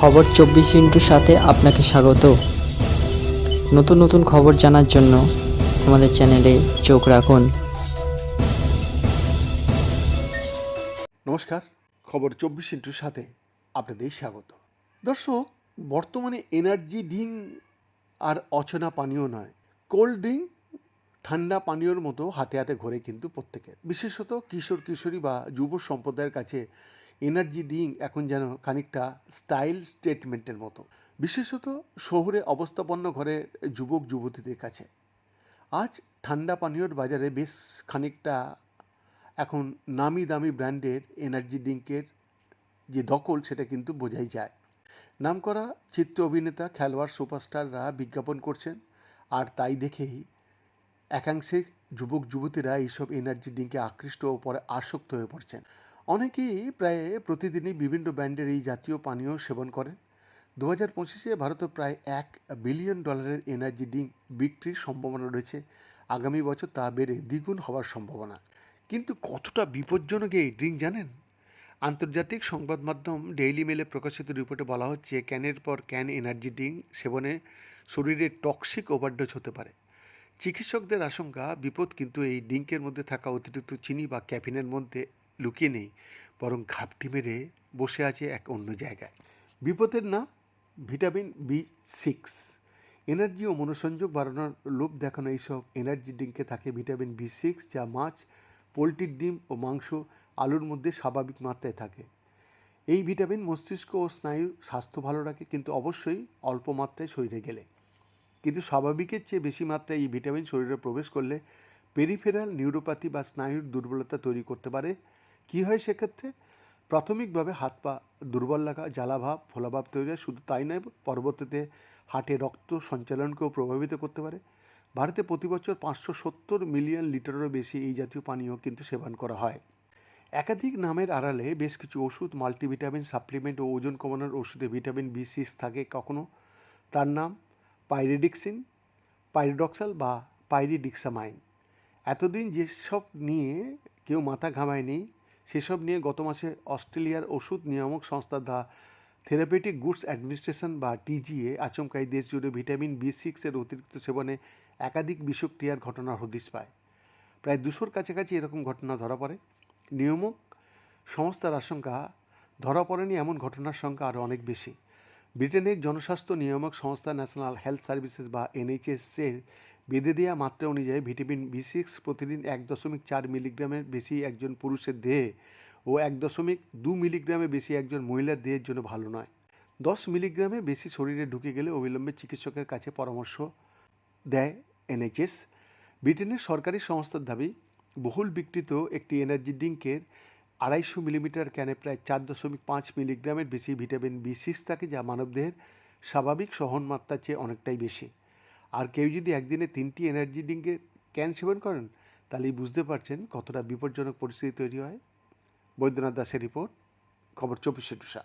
খবর চব্বিশ ইন্টুর সাথে আপনাকে স্বাগত। নতুন নতুন খবর জানার জন্য আমাদের চ্যানেলে চোখ রাখুন। নমস্কার, খবর চব্বিশ ইন্টুর সাথে আপনাদের স্বাগত। দর্শক, বর্তমানে এনার্জি ড্রিঙ্ক আর অচেনা পানীয় নয়। কোল্ড ড্রিঙ্ক, ঠান্ডা পানীয়র মতো হাতে হাতে ঘোরে কিন্তু প্রত্যেকের। বিশেষত কিশোর কিশোরী বা যুব সম্প্রদায়ের কাছে এনার্জি ড্রিঙ্ক এখন যেন খানিকটা স্টাইল স্টেটমেন্টের মতো। বিশেষত শহরে অবস্থাপন্ন ঘরের যুবক যুবতীদের কাছে। আজ ঠান্ডা পানীয়র বাজারে বেশ খানিকটা এখন নামি দামি ব্র্যান্ডের এনার্জি ড্রিঙ্কের যে দখল সেটা কিন্তু বোঝাই যায়। নামকরা চিত্র অভিনেতা, খেলোয়াড়, সুপারস্টাররা বিজ্ঞাপন করছেন আর তাই দেখেই একাংশে যুবক যুবতীরা এইসব এনার্জি ড্রিঙ্কে আকৃষ্ট ও পরে আসক্ত হয়ে পড়ছেন। অনেকেই প্রায় প্রতিদিনই বিভিন্ন ব্র্যান্ডের এই জাতীয় পানীয় সেবন করেন। দু হাজার পঁচিশে ভারতে প্রায় এক বিলিয়ন ডলারের এনার্জি ড্রিঙ্ক বিক্রির সম্ভাবনা রয়েছে। আগামী বছর তা বেড়ে দ্বিগুণ হওয়ার সম্ভাবনা। কিন্তু কতটা বিপজ্জনক এই ড্রিঙ্ক জানেন? আন্তর্জাতিক সংবাদ মাধ্যম ডেইলি মেলে প্রকাশিত রিপোর্টে বলা হচ্ছে, ক্যানের পর ক্যান এনার্জি ড্রিঙ্ক সেবনে শরীরে টক্সিক ওভারডোজ হতে পারে। চিকিৎসকদের আশঙ্কা, বিপদ কিন্তু এই ড্রিঙ্কের মধ্যে থাকা অতিরিক্ত চিনি বা ক্যাফিনের মধ্যে লুকিয়ে নেই, বরং ঘাপটি মেরে বসে আছে এক অন্য জায়গায়। বিপদের না ভিটামিন বি সিক্স। এনার্জি ও মনোসংযোগ বাড়ানোর লোভ দেখানো এইসব এনার্জি ড্রিঙ্কে থাকে ভিটামিন বি সিক্স, যা মাছ, পোলট্রির ডিম ও মাংস আলুর মধ্যে স্বাভাবিক মাত্রায় থাকে। এই ভিটামিন মস্তিষ্ক ও স্নায়ুর স্বাস্থ্য ভালো রাখে, কিন্তু অবশ্যই অল্প মাত্রায় শরীরে গেলে। কিন্তু স্বাভাবিকের চেয়ে বেশি মাত্রায় এই ভিটামিন শরীরে প্রবেশ করলে পেরিফেরাল নিউরোপ্যাথি বা স্নায়ুর দুর্বলতা তৈরি করতে পারে। কী হয় সেক্ষেত্রে? প্রাথমিকভাবে হাত পা দুর্বল লাগা জ্বালাভাব ফোলাভাব তৈরি হয়। শুধু তাই নয়, পরবর্তীতে হার্টে রক্ত সঞ্চালনকেও প্রভাবিত করতে পারে। ভারতে প্রতি বছর পাঁচশো সত্তর মিলিয়ন লিটারেরও বেশি এই জাতীয় পানীয় কিন্তু সেবন করা হয়। একাধিক নামের আড়ালে বেশ কিছু ওষুধ, মাল্টিভিটামিন সাপ্লিমেন্ট ও ওজন কমানোর ওষুধে ভিটামিন বি, সিক্স থাকে কখনো। তার নাম পাইরিডিক্সিন, পাইরিডক্সাল বা পাইরিডিক্সামাইন। এতদিন যেসব নিয়ে কেউ মাথা ঘামায়নি সেসব নিয়ে গত মাসে অস্ট্রেলিয়ার ওষুধ নিয়ামক সংস্থা দ্য থেরাপিউটিক গুডস অ্যাডমিনিস্ট্রেশন বা টিজিএ আচমকাই দেশ জুড়ে ভিটামিন বি সিক্সের অতিরিক্ত সেবনে একাধিক বিষক্রিয়ার ঘটনা হদিশ পায়। প্রায় দুশোর কাছাকাছি এরকম ঘটনা ধরা পড়ে। নিয়ামক সংস্থার আশঙ্কা, ধরা পড়েনি এমন ঘটনার সংখ্যা আরও অনেক বেশি। ব্রিটেনের জনস্বাস্থ্য নিয়ামক সংস্থা ন্যাশনাল হেলথ সার্ভিসেস বা এনএইচএসের বেঁধে দেওয়া মাত্রা অনুযায়ী ভিটামিন বি সিক্স প্রতিদিন এক দশমিক চার মিলিগ্রামের বেশি একজন পুরুষের দেহে ও এক দশমিক দু মিলিগ্রামের বেশি একজন মহিলার দেহের জন্য ভালো নয়। দশ মিলিগ্রামের বেশি শরীরে ঢুকে গেলে অবিলম্বে চিকিৎসকের কাছে পরামর্শ দেয় এনএইচএস। ব্রিটেনের সরকারি সংস্থার দাবি, বহুল বিকৃত একটি এনার্জি ড্রিঙ্কের আড়াইশো মিলিমিটার ক্যানে প্রায় চার দশমিক পাঁচ মিলিগ্রামের বেশি ভিটামিন বি সিক্স থাকে যা মানবদেহের স্বাভাবিক সহন মাত্রার চেয়ে অনেকটাই বেশি। আর কেউ যদি একদিনে তিনটি এনার্জি ড্রিঙ্কের ক্যান সেবন করেন, তাহলেই বুঝতে পারছেন কতটা বিপজ্জনক পরিস্থিতি তৈরি হয়। বৈদ্যনাথ দাসের রিপোর্ট, খবর চব্বিশে টুসা।